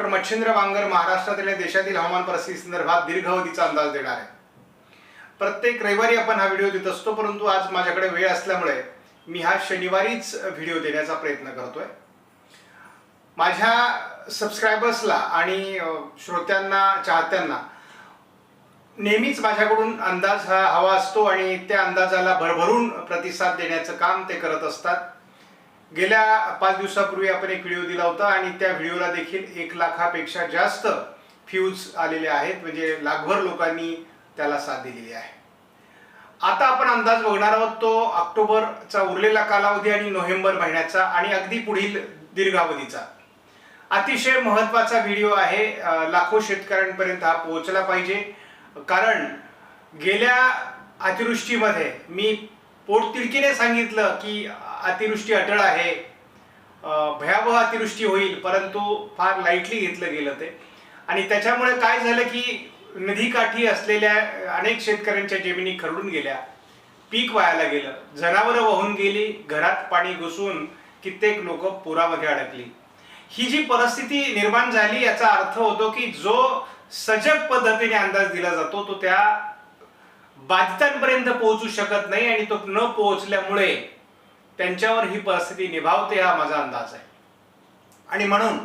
Doctor Machhindra वांगर महाराष्ट्रातील आणि देशातील हवामान परिस्थिती संदर्भात दीर्घावधीचा अंदाज देणार आहे. प्रत्येक रविवारी आपण हा व्हिडिओ देत असतो परंतु आज माझ्याकडे वेळ असल्यामुळे मी हा शनिवारीच व्हिडिओ देण्याचा प्रयत्न करतोय. माझ्या सबस्क्रायबर्सला आणि श्रोत्यांना चाहत्यांना नेहमीच माझ्याकडून अंदाज हा हवा असतो आणि त्या अंदाजाला भरभरून प्रतिसाद देण्याचं काम ते करत असतात. गेल्या पाच दिवसापूर्वी आपण एक व्हिडिओ दिला होता आणि त्या व्हिडिओला देखील एक लाखापेक्षा जास्त फ्यूज आलेले आहेत म्हणजे लाखभर लोकांनी त्याला साथ दिलेली आहे. आता आपण अंदाज बघणार आहोत तो ऑक्टोबरचा उरलेला कालावधी आणि नोव्हेंबर महिन्याचा आणि अगदी पुढील दीर्घावधीचा. अतिशय महत्त्वाचा व्हिडिओ आहे लाखो शेतकऱ्यांपर्यंत हा पोहोचला पाहिजे. कारण गेल्या अतिवृष्टीमध्ये मी पोटतिडकीने सांगितलं की अतिवृष्टी अटळ आहे. भयावह अतिवृष्टी होईल परंतु फार लाईटली घेतलं गेलं ते. आणि त्याच्यामुळे काय झालं की नदीकाठी असलेल्या अनेक शेतकऱ्यांच्या जमिनी खरडून गेल्या. पीक वायाला गेलं. जनावरं वाहून गेली. घरात पाणी घुसून कित्येक लोक पुरामध्ये अडकली. ही जी परिस्थिती निर्माण झाली याचा अर्थ होतो की जो सजग पद्धतीने अंदाज दिला जातो तो त्या बाधितांपर्यंत पोहोचू शकत नाही आणि तो न पोहोचल्यामुळे त्यांच्यावर ही परिस्थिती निभावते हा माझा अंदाज आहे. आणि म्हणून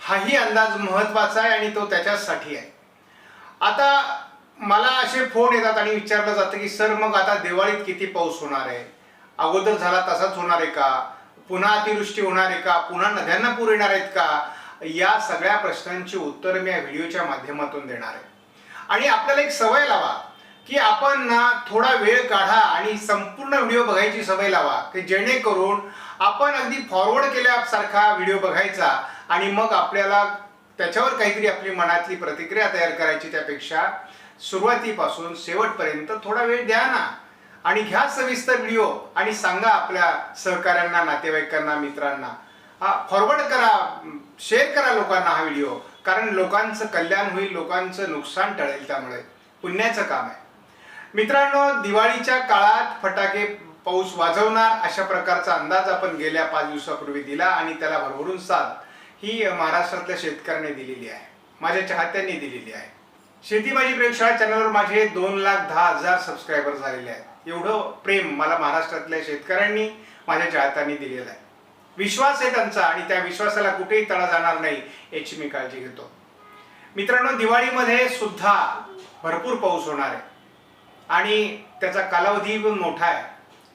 हाही अंदाज महत्त्वाचा आहे आणि तो त्याच्यासाठी आहे. आता मला असे फोन येतात आणि विचारलं जातं की सर मग आता दिवाळीत किती पाऊस होणार आहे? अगोदर झाला तसाच होणार आहे का? पुन्हा अतिवृष्टी होणार आहे का? पुन्हा नद्यांना पूर येणार आहेत का? या सगळ्या प्रश्नांची उत्तर मी या व्हिडिओच्या माध्यमातून देणार आहे. आणि आपल्याला एक सवय लावा. की आपण ना थोडा वेळ काढा आणि संपूर्ण व्हिडिओ बघायची सवय लावा की जेणेकरून आपण अगदी फॉरवर्ड केल्यासारखा व्हिडिओ बघायचा आणि मग आपल्याला त्याच्यावर काहीतरी आपली मनातली प्रतिक्रिया तयार करायची त्यापेक्षा सुरुवातीपासून शेवटपर्यंत थोडा वेळ द्या ना. आणि घ्या सविस्तर व्हिडिओ आणि सांगा आपल्या सहकाऱ्यांना नातेवाईकांना मित्रांना. हा फॉरवर्ड करा शेअर करा लोकांना हा व्हिडिओ. कारण लोकांचं कल्याण होईल लोकांचं नुकसान टळेल त्यामुळे. पुण्याचं काम आहे. मित्रांनो दिवाळीच्या काळात फटाके पाऊस वाजवणार अशा प्रकारचा अंदाज आपण गेल्या पाच दिवसापूर्वी दिला आणि त्याला भरभरून साथ ही महाराष्ट्रातल्या शेतकऱ्यांनी दिलेली आहे. माझ्या चाहत्यांनी दिलेली आहे. शेती माझी प्रयोगशाळा चॅनलवर माझे दोन लाख दहा हजार सबस्क्रायबर झालेले आहेत. एवढं प्रेम मला महाराष्ट्रातल्या शेतकऱ्यांनी माझ्या चाहत्यांनी दिलेलं आहे. विश्वास आहे त्यांचा आणि त्या विश्वासाला कुठेही तडा जाणार नाही याची मी काळजी घेतो. मित्रांनो दिवाळीमध्ये सुद्धा भरपूर पाऊस होणार आहे. आणि त्याचा कालावधी पण मोठा आहे.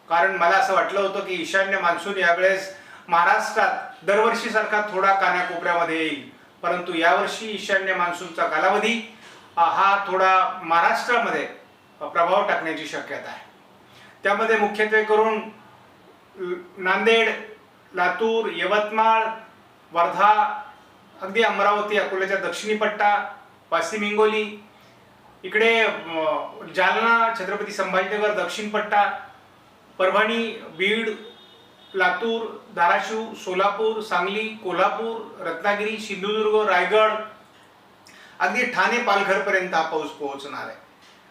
कारण मला असं वाटलं होतं की ईशान्य मान्सून यावेळेस महाराष्ट्रात दरवर्षीसारखा थोडा कानाकोपऱ्यामध्ये येईल. परंतु यावर्षी ईशान्य मान्सूनचा कालावधी हा थोडा महाराष्ट्रामध्ये प्रभाव टाकण्याची शक्यता आहे. त्यामध्ये मुख्यत्वे करून नांदेड लातूर यवतमाळ वर्धा अगदी अमरावती अकोल्याच्या दक्षिणी पट्टा वाशिम हिंगोली इकडे जालना छत्रपती संभाजीनगर दक्षिण पट्टा परभणी बीड लातूर धाराशिव सोलापूर सांगली कोल्हापूर रत्नागिरी सिंधुदुर्ग रायगड अगदी ठाणे पालघरपर्यंत हा पाऊस पोहोचणार आहे.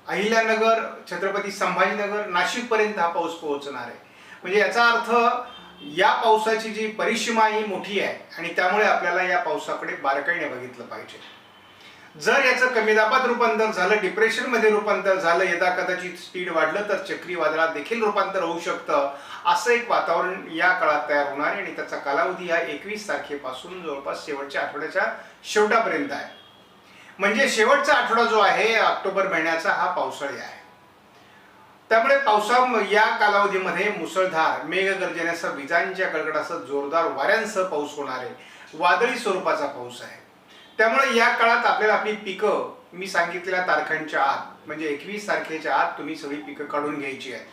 अहिल्यानगर छत्रपती संभाजीनगर नाशिकपर्यंत हा पाऊस पोहोचणार आहे. म्हणजे याचा अर्थ या पावसाची जी परिसीमा ही मोठी आहे आणि त्यामुळे आपल्याला या पावसाकडे बारकाईने बघितलं पाहिजे. जर याचं कमी दाबात रूपांतर झालं डिप्रेशनमध्ये रूपांतर झालं यदा कदाचित स्पीड वाढलं तर चक्रीवादळात देखील रूपांतर होऊ शकतं. असं एक वातावरण या काळात तयार होणार आहे आणि त्याचा कालावधी हा एकवीस तारखेपासून जवळपास शेवटच्या आठवड्याच्या शेवटापर्यंत आहे. म्हणजे शेवटचा आठवडा जो आहे ऑक्टोबर महिन्याचा हा पावसाळी आहे. त्यामुळे पावसा या कालावधीमध्ये मुसळधार मेघगर्जनेसह विजांच्या कडकडासह जोरदार वाऱ्यांसह पाऊस होणार आहे. वादळी स्वरूपाचा पाऊस आहे. त्यामुळे या काळात आपल्याला आपली पिकं मी सांगितलेल्या तारखांच्या आत म्हणजे एकवीस तारखेच्या आत तुम्ही सगळी पिकं काढून घ्यायची आहेत.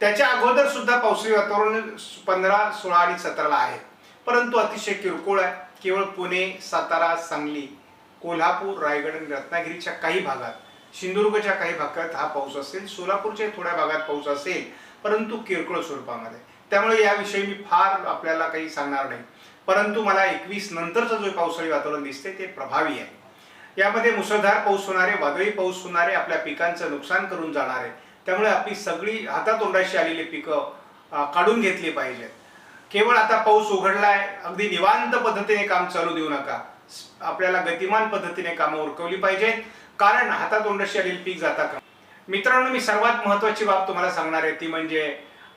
त्याच्या अगोदर सुद्धा पावसाळी वातावरण पंधरा सोळा आणि सतराला आहे. परंतु अतिशय किरकोळ आहे. केवळ पुणे सातारा सांगली कोल्हापूर रायगड आणि रत्नागिरीच्या काही भागात सिंधुदुर्गच्या काही भागात हा पाऊस असेल सोलापूरच्या थोड्या भागात पाऊस असेल परंतु किरकोळ स्वरूपामध्ये. त्यामुळे याविषयी मी फार आपल्याला काही सांगणार नाही. परंतु मला एकवीस नंतरचं जो पावसाळी वातावरण दिसते ते प्रभावी आहे. यामध्ये मुसळधार पाऊस होणारे वादळी पाऊस होणारे आपल्या पिकांचं नुकसान करून जाणारे त्यामुळे आपली सगळी हातातोंडाशी आलेली पिकं काढून घेतली पाहिजेत. केवळ आता पाऊस उघडलाय अगदी निवांत पद्धतीने काम चालू देऊ नका. आपल्याला गतिमान पद्धतीने कामं उरकवली पाहिजेत. कारण हातातोंडाशी आलेली पीक जाता का मित्रांनो मी सर्वात महत्वाची बाब तुम्हाला सांगणार आहे ती म्हणजे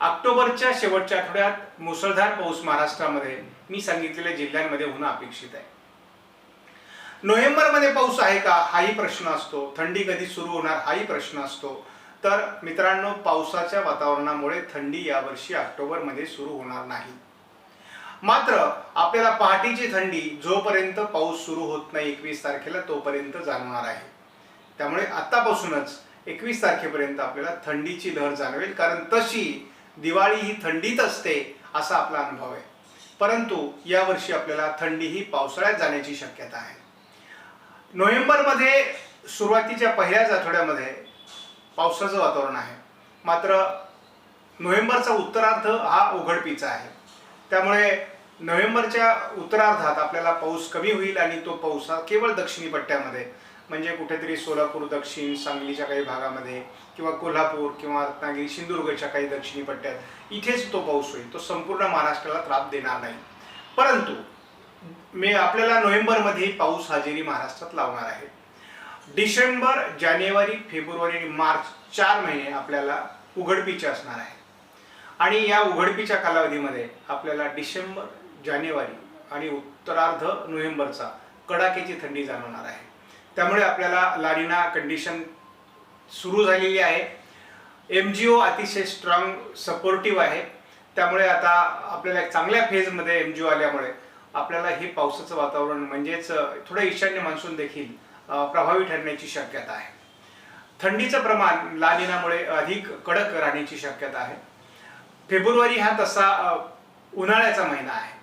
ऑक्टोबरच्या शेवटच्या आठवड्यात मुसळधार पाऊस महाराष्ट्रामध्ये मी सांगितलेल्या जिल्ह्यांमध्ये होणं अपेक्षित आहे. नोव्हेंबरमध्ये पाऊस आहे का? हाही प्रश्न असतो. थंडी कधी सुरू होणार? हाही प्रश्न असतो. तर मित्रांनो पावसाच्या वातावरणामुळे थंडी यावर्षी ऑक्टोबरमध्ये सुरू होणार नाही. मात्र आपल्याला पहाटेची थंडी जोपर्यंत पाऊस सुरू होत नाही एकवीस तारखेला तोपर्यंत जाणवणार आहे. त्यामुळे आतापासूनच एकवीस तारखेपर्यंत आपल्याला थंडीची लहर जाणवेल. कारण तशी दिवाळी ही थंडीत असते असा आपला अनुभव आहे. परंतु यावर्षी आपल्याला थंडी ही पावसाळ्यात जाण्याची शक्यता आहे. नोव्हेंबरमध्ये सुरुवातीच्या पहिल्याच आठवड्यामध्ये पावसाचं वातावरण आहे. मात्र नोव्हेंबरचा उत्तरार्ध हा उघडपीचा आहे. त्यामुळे नोव्हेंबरच्या उत्तरार्धात आपल्याला पाऊस कमी होईल आणि तो पाऊस हा केवळ दक्षिणी पट्ट्यामध्ये म्हणजे कुठेतरी सोलापूर दक्षिण सांगलीच्या काही भागामध्ये किंवा कोल्हापूर किंवा रत्नागिरी सिंधुदुर्गच्या काही दक्षिणी पट्ट्यात इथेच तो पाऊस होईल. तो संपूर्ण महाराष्ट्राला त्राप देणार नाही. परंतु मे आपल्याला नोव्हेंबरमध्ये पाऊस हजेरी महाराष्ट्रात लावणार आहे. डिसेंबर जानेवारी फेब्रुवारी आणि मार्च चार महिने आपल्याला उघडपीचे असणार आहे. आणि या उघडपीच्या कालावधीमध्ये आपल्याला डिसेंबर जानेवारी आणि उत्तरार्ध नोव्हेंबरचा कडाक्याची थंडी जाणवणार आहे. त्यामुळे आपल्याला लानिना कंडिशन सुरू झालेली आहे. एम जी ओ अतिशय स्ट्रॉंग सपोर्टिव्ह आहे. त्यामुळे आता आपल्याला एक चांगल्या फेजमध्ये एम जी ओ आल्यामुळे आपल्याला हे पावसाचं वातावरण म्हणजेच थोडं ईशान्य मान्सून देखील प्रभावी ठरण्याची शक्यता आहे. थंडीचं प्रमाण लालिनामुळे अधिक कडक राहण्याची शक्यता आहे. फेब्रुवारी हा तसा उन्हाळ्याचा महिना आहे.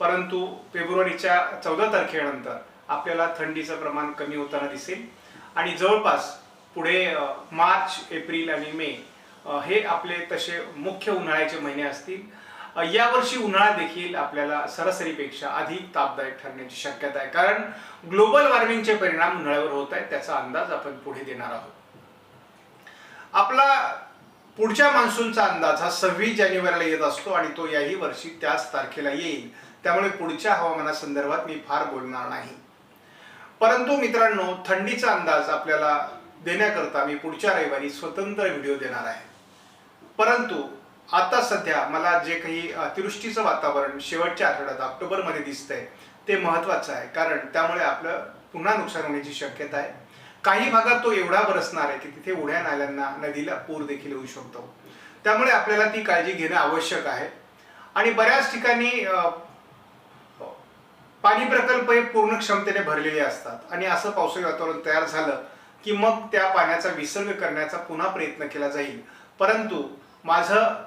परंतु फेब्रुवारीच्या चौदा तारखेनंतर आपल्याला थंडीचं प्रमाण कमी होताना दिसेल. आणि जवळपास पुढे मार्च एप्रिल आणि मे हे आपले तसे मुख्य उन्हाळ्याचे महिने असतील. यावर्षी उन्हाळा देखील आपल्याला सरासरीपेक्षा अधिक तापदायक ठरण्याची शक्यता आहे. कारण ग्लोबल वॉर्मिंगचे परिणाम उन्हाळ्यावर होत आहेत त्याचा अंदाज आपण पुढे देणार आहोत. आपला पुढच्या मान्सूनचा अंदाज हा सव्वीस जानेवारीला येत असतो आणि तो याही वर्षी त्याच तारखेला येईल. त्यामुळे पुढच्या हवामानासंदर्भात मी फार बोलणार नाही. परंतु मित्रांनो थंडीचा अंदाज आपल्याला देण्याकरता मी पुढच्या रविवारी स्वतंत्र व्हिडिओ देणार आहे. परंतु आता सध्या मला जे काही अतिवृष्टीचं वातावरण शेवटच्या आठवड्यात ऑक्टोबरमध्ये दिसतंय ते महत्वाचं आहे. कारण त्यामुळे आपलं पुन्हा नुकसान होण्याची शक्यता आहे. काही भागात तो एवढा बरसणार आहे की तिथे उड्या नाल्यांना नदीला पूर देखील होऊ शकतो. त्यामुळे आपल्याला ती काळजी घेणं आवश्यक आहे. आणि बऱ्याच ठिकाणी पाणी प्रकल्प हे पूर्ण क्षमतेने भरलेले असतात. आणि असं पावसाळी वातावरण तयार झालं की मग त्या पाण्याचा विसर्ग करण्याचा पुन्हा प्रयत्न केला जाईल. परंतु माझं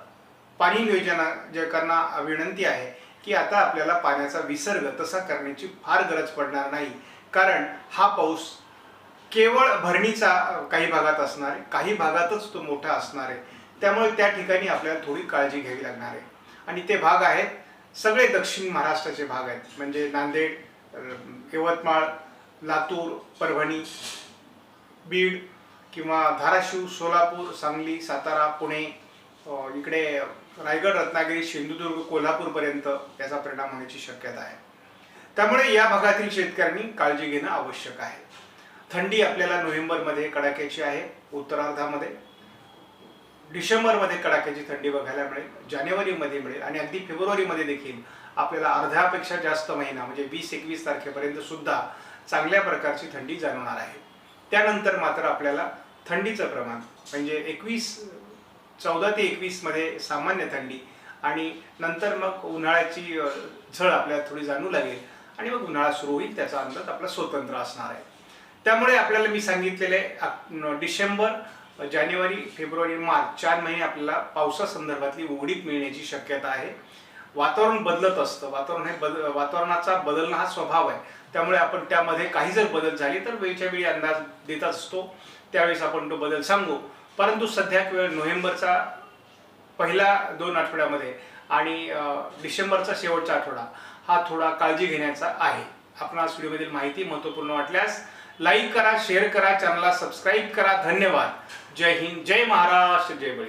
पाणी नियोजनाकांना विनंती आहे की आता आपल्याला पाण्याचा विसर्ग तसा करण्याची फार गरज पडणार नाही. कारण हा पाऊस केवळ भरणीचा काही भागात असणार आहे. काही भागातच तो मोठा असणार आहे. त्यामुळे त्या ठिकाणी आपल्याला थोडी काळजी घ्यावी लागणार आहे. आणि ते भाग आहेत सगळे दक्षिण महाराष्ट्राचे भाग आहेत. म्हणजे नांदेड यवतमाळ लातूर परभणी बीड किंवा धाराशिव सोलापूर सांगली सातारा पुणे इकडे रायगड रत्नागिरी सिंधुदुर्ग कोल्हापूरपर्यंत याचा परिणाम होण्याची शक्यता आहे. त्यामुळे या भागातील शेतकऱ्यांनी काळजी घेणं आवश्यक आहे. थंडी आपल्याला नोव्हेंबरमध्ये कडाक्याची आहे उत्तरार्धामध्ये. डिसेंबरमध्ये कडाक्याची थंडी बघायला मिळेल जानेवारीमध्ये मिळेल आणि अगदी फेब्रुवारीमध्ये देखील आपल्याला अर्ध्यापेक्षा जास्त महिना म्हणजे वीस एकवीस तारखेपर्यंत सुद्धा चांगल्या प्रकारची थंडी जाणवणार आहे. त्यानंतर मात्र आपल्याला थंडीचं प्रमाण म्हणजे एकवीस चौदा ते एकवीसमध्ये सामान्य थंडी आणि नंतर मग उन्हाळ्याची झळ आपल्याला थोडी जाणू लागेल आणि मग उन्हाळा सुरू होईल त्याचा अंदाज आपला स्वतंत्र असणार आहे. त्यामुळे आपल्याला मी सांगितलेले डिसेंबर जानेवारी फेब्रुवारी मार्च चार महिने आपल्याला पावसासंदर्भातली उघडीप मिळण्याची शक्यता आहे. वातावरण बदलत असतं. वातावरण हे बद वातावरणाचा बदलणं हा स्वभाव आहे. त्यामुळे आपण त्यामध्ये काही जर बदल झाले तर वेळच्या वेळी अंदाज देत असतो. त्यावेळेस आपण तो बदल सांगू. परंतु सध्या वेळ नोव्हेंबरचा पहिला दोन आठवड्यामध्ये आणि डिसेंबरचा शेवटचा आठवडा हा थोडा काळजी घेण्याचा आहे. आपणास व्हिडिओमधील माहिती महत्त्वपूर्ण वाटल्यास लाईक करा शेअर करा चॅनलला सबस्क्राईब करा. धन्यवाद. जय हिंद जय महाराष्ट्र जय बळी